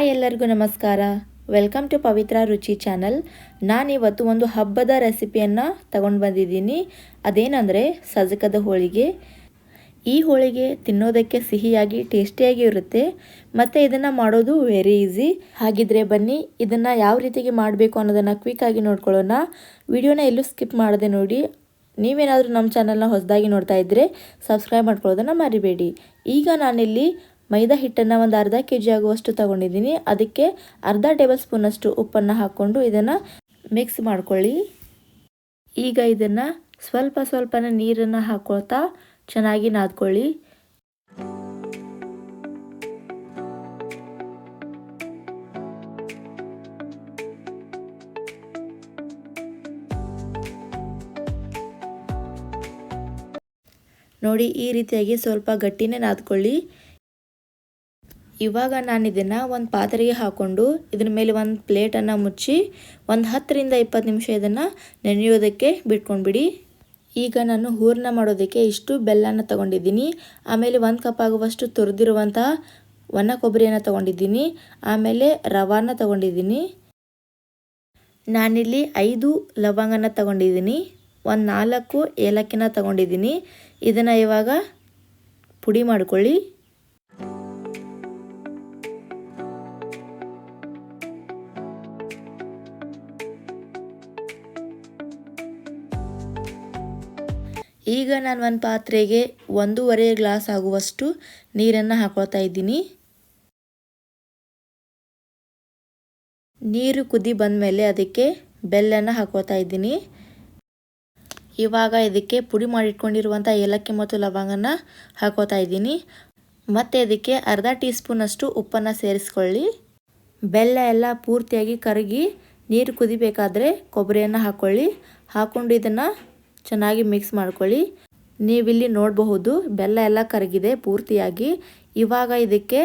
ಎಲ್ಲರಿಗೂ ನಮಸ್ಕಾರ. Welcome to ಪವಿತ್ರ ರುಚಿ ಚಾನಲ್ ನಾನಿವತ್ತು ಒಂದು ಹಬ್ಬದ ರೆಸಿಪಿಯನ್ನು ತಗೊಂಡು ಬಂದಿದ್ದೀನಿ. ಅದೇನಂದರೆ ಸಜಕದ ಹೋಳಿಗೆ. ಈ ಹೋಳಿಗೆ ತಿನ್ನೋದಕ್ಕೆ ಸಿಹಿಯಾಗಿ, ಟೇಸ್ಟಿಯಾಗಿ ಇರುತ್ತೆ. ಮತ್ತು ಇದನ್ನು ಮಾಡೋದು ವೆರಿ ಈಸಿ ಹಾಗಿದ್ರೆ ಬನ್ನಿ, ಇದನ್ನು ಯಾವ ರೀತಿಗೆ ಮಾಡಬೇಕು ಅನ್ನೋದನ್ನು ಕ್ವಿಕ್ಕಾಗಿ ನೋಡ್ಕೊಳ್ಳೋಣ. ವಿಡಿಯೋನ ಎಲ್ಲೂ ಸ್ಕಿಪ್ ಮಾಡದೆ ನೋಡಿ. ನೀವೇನಾದರೂ ನಮ್ಮ ಚಾನಲ್ನ ಹೊಸದಾಗಿ ನೋಡ್ತಾ ಇದ್ದರೆ ಸಬ್ಸ್ಕ್ರೈಬ್ ಮಾಡ್ಕೊಳ್ಳೋದನ್ನು ಮರಿಬೇಡಿ. ಈಗ ನಾನಿಲ್ಲಿ ಮೈದಾ ಹಿಟ್ಟನ್ನು ಒಂದು ಅರ್ಧ ಕೆ ಜಿ ಆಗುವಷ್ಟು ತಗೊಂಡಿದ್ದೀನಿ. ಅದಕ್ಕೆ ಅರ್ಧ ಟೇಬಲ್ ಸ್ಪೂನಷ್ಟು ಉಪ್ಪನ್ನು ಹಾಕ್ಕೊಂಡು ಇದನ್ನು ಮಿಕ್ಸ್ ಮಾಡ್ಕೊಳ್ಳಿ. ಈಗ ಇದನ್ನು ಸ್ವಲ್ಪ ಸ್ವಲ್ಪನ ನೀರನ್ನು ಹಾಕೊಳ್ತಾ ಚೆನ್ನಾಗಿ ನಾದ್ಕೊಳ್ಳಿ. ನೋಡಿ ಈ ರೀತಿಯಾಗಿ ಸ್ವಲ್ಪ ಗಟ್ಟಿನೇ ನಾದ್ಕೊಳ್ಳಿ. ಇವಾಗ ನಾನು ಇದನ್ನು ಒಂದು ಪಾತ್ರೆಗೆ ಹಾಕ್ಕೊಂಡು ಇದ್ರ ಮೇಲೆ ಒಂದು ಪ್ಲೇಟನ್ನು ಮುಚ್ಚಿ ಒಂದು ಹತ್ತರಿಂದ ಇಪ್ಪತ್ತು ನಿಮಿಷ ಇದನ್ನು ನೆನೆಯೋದಕ್ಕೆ ಬಿಟ್ಕೊಂಡ್ಬಿಡಿ. ಈಗ ನಾನು ಹೂರಣ ಮಾಡೋದಕ್ಕೆ ಇಷ್ಟು ಬೆಲ್ಲನ ತಗೊಂಡಿದ್ದೀನಿ. ಆಮೇಲೆ ಒಂದು ಕಪ್ ಆಗುವಷ್ಟು ತುರಿದಿರುವಂಥ ಒಣ ಕೊಬ್ಬರಿಯನ್ನು ತಗೊಂಡಿದ್ದೀನಿ. ಆಮೇಲೆ ರವಾನ ತಗೊಂಡಿದ್ದೀನಿ. ನಾನಿಲ್ಲಿ ಐದು ಲವಂಗನ ತಗೊಂಡಿದ್ದೀನಿ. ಒಂದು ನಾಲ್ಕು ಏಲಕ್ಕಿನ ತಗೊಂಡಿದ್ದೀನಿ. ಇದನ್ನು ಇವಾಗ ಪುಡಿ ಮಾಡ್ಕೊಳ್ಳಿ. ಈಗ ನಾನು ಒಂದು ಪಾತ್ರೆಗೆ ಒಂದೂವರೆ ಗ್ಲಾಸ್ ಆಗುವಷ್ಟು ನೀರನ್ನು ಹಾಕೊಳ್ತಾ ಇದ್ದೀನಿ. ನೀರು ಕುದಿ ಬಂದ ಮೇಲೆ ಅದಕ್ಕೆ ಬೆಲ್ಲನ ಹಾಕೋತಾ ಇದ್ದೀನಿ. ಇವಾಗ ಇದಕ್ಕೆ ಪುಡಿ ಮಾಡಿಟ್ಕೊಂಡಿರುವಂಥ ಏಲಕ್ಕಿ ಮತ್ತು ಲವಂಗನ ಹಾಕೋತಾ ಇದ್ದೀನಿ. ಮತ್ತು ಇದಕ್ಕೆ ಅರ್ಧ ಟೀ ಸ್ಪೂನಷ್ಟು ಉಪ್ಪನ್ನು ಸೇರಿಸ್ಕೊಳ್ಳಿ. ಬೆಲ್ಲ ಎಲ್ಲ ಪೂರ್ತಿಯಾಗಿ ಕರಗಿ ನೀರು ಕುದಿಬೇಕಾದರೆ ಕೊಬ್ಬರಿಯನ್ನು ಹಾಕ್ಕೊಳ್ಳಿ ಹಾಕ್ಕೊಂಡು ಇದನ್ನು ಚೆನ್ನಾಗಿ ಮಿಕ್ಸ್ ಮಾಡ್ಕೊಳ್ಳಿ. ನೀವಿಲ್ಲಿ ನೋಡಬಹುದು, ಬೆಲ್ಲ ಎಲ್ಲ ಕರಗಿದೆ ಪೂರ್ತಿಯಾಗಿ. ಇವಾಗ ಇದಕ್ಕೆ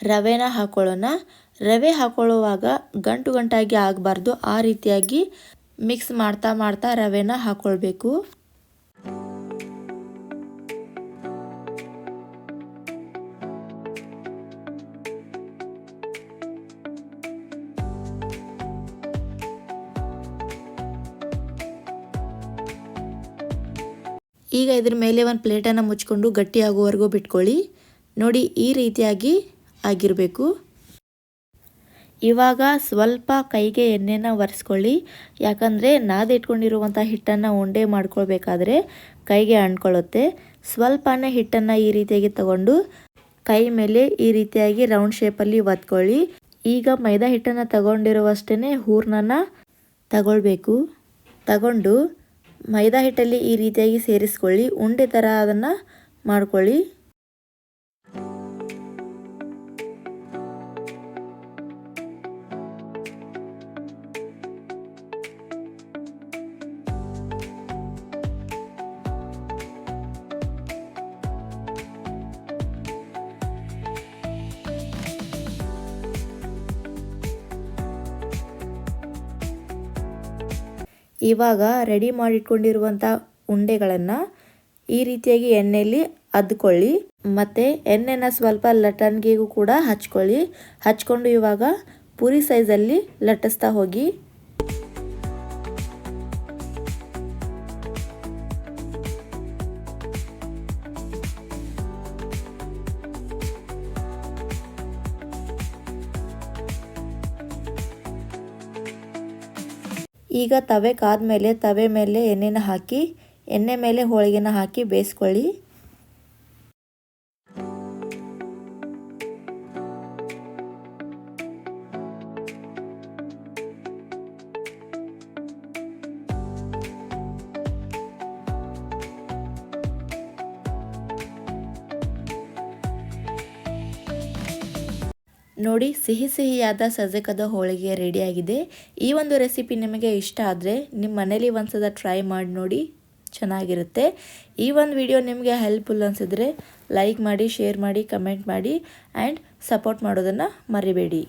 ರವೆನ ಹಾಕೊಳ್ಳೋಣ. ರವೆ ಹಾಕೊಳ್ಳುವಾಗ ಗಂಟು ಗಂಟಾಗಿ ಆಗಬಾರ್ದು. ಆ ರೀತಿಯಾಗಿ ಮಿಕ್ಸ್ ಮಾಡ್ತಾ ಮಾಡ್ತಾ ರವೆನ ಹಾಕ್ಕೊಳ್ಬೇಕು ಈಗ ಇದ್ರ ಮೇಲೆ ಒಂದು ಪ್ಲೇಟನ್ನು ಮುಚ್ಕೊಂಡು ಗಟ್ಟಿ ಆಗುವವರೆಗೂ ಬಿಟ್ಕೊಳ್ಳಿ. ನೋಡಿ, ಈ ರೀತಿಯಾಗಿ ಆಗಿರಬೇಕು. ಇವಾಗ ಸ್ವಲ್ಪ ಕೈಗೆ ಎಣ್ಣೆನ ಒರೆಸ್ಕೊಳ್ಳಿ. ಯಾಕಂದರೆ ನಾದಿಟ್ಕೊಂಡಿರುವಂಥ ಹಿಟ್ಟನ್ನು ಉಂಡೆ ಮಾಡ್ಕೊಳ್ಬೇಕಾದ್ರೆ ಕೈಗೆ ಅಂಟ್ಕೊಳ್ಳುತ್ತೆ ಸ್ವಲ್ಪನೇ ಹಿಟ್ಟನ್ನು ಈ ರೀತಿಯಾಗಿ ತಗೊಂಡು ಕೈ ಮೇಲೆ ಈ ರೀತಿಯಾಗಿ ರೌಂಡ್ ಶೇಪಲ್ಲಿ ಒತ್ಕೊಳ್ಳಿ. ಈಗ ಮೈದಾ ಹಿಟ್ಟನ್ನು ತಗೊಂಡಿರುವಷ್ಟೇ ಹೂರ್ಣನ ತಗೊಳ್ಬೇಕು. ತಗೊಂಡು ಮೈದಾ ಹಿಟ್ಟಲ್ಲಿ ಈ ರೀತಿಯಾಗಿ ಸೇರಿಸ್ಕೊಳ್ಳಿ. ಉಂಡೆ ಥರ ಅದನ್ನು ಮಾಡ್ಕೊಳ್ಳಿ. ಇವಾಗ ರೆಡಿ ಮಾಡಿಟ್ಕೊಂಡಿರುವಂಥ ಉಂಡೆಗಳನ್ನು ಈ ರೀತಿಯಾಗಿ ಎಣ್ಣೆಯಲ್ಲಿ ಅದ್ಕೊಳ್ಳಿ. ಮತ್ತು ಎಣ್ಣೆನ ಸ್ವಲ್ಪ ಲಟನ್ಗೆಗೂ ಕೂಡ ಹಚ್ಕೊಳ್ಳಿ. ಹಚ್ಕೊಂಡು ಇವಾಗ ಪೂರಿ ಸೈಜಲ್ಲಿ ಲಟ್ಟಿಸ್ತಾ ಹೋಗಿ ಈಗ ತವೆ ಕಾದ್ಮೇಲೆ ತವೆ ಮೇಲೆ ಎಣ್ಣೆನ ಹಾಕಿ ಎಣ್ಣೆ ಮೇಲೆ ಹೋಳಿಗೆನ ಹಾಕಿ ಬೇಯಿಸ್ಕೊಳ್ಳಿ. ನೋಡಿ, ಸಿಹಿ ಸಿಹಿಯಾದ ಸಜಕದ ಹೋಳಿಗೆ ರೆಡಿಯಾಗಿದೆ ಈ ಒಂದು ರೆಸಿಪಿ ನಿಮಗೆ ಇಷ್ಟ ಆದರೆ ನಿಮ್ಮ ಮನೇಲಿ ಒಂದ್ಸದ ಟ್ರೈ ಮಾಡಿ ನೋಡಿ, ಚೆನ್ನಾಗಿರುತ್ತೆ. ಈ ಒಂದು ವಿಡಿಯೋ ನಿಮಗೆ ಹೆಲ್ಪ್ಫುಲ್ ಅನಿಸಿದ್ರೆ ಲೈಕ್ ಮಾಡಿ ಶೇರ್ ಮಾಡಿ ಕಮೆಂಟ್ ಮಾಡಿ ಆ್ಯಂಡ್ ಸಪೋರ್ಟ್ ಮಾಡೋದನ್ನು ಮರಿಬೇಡಿ.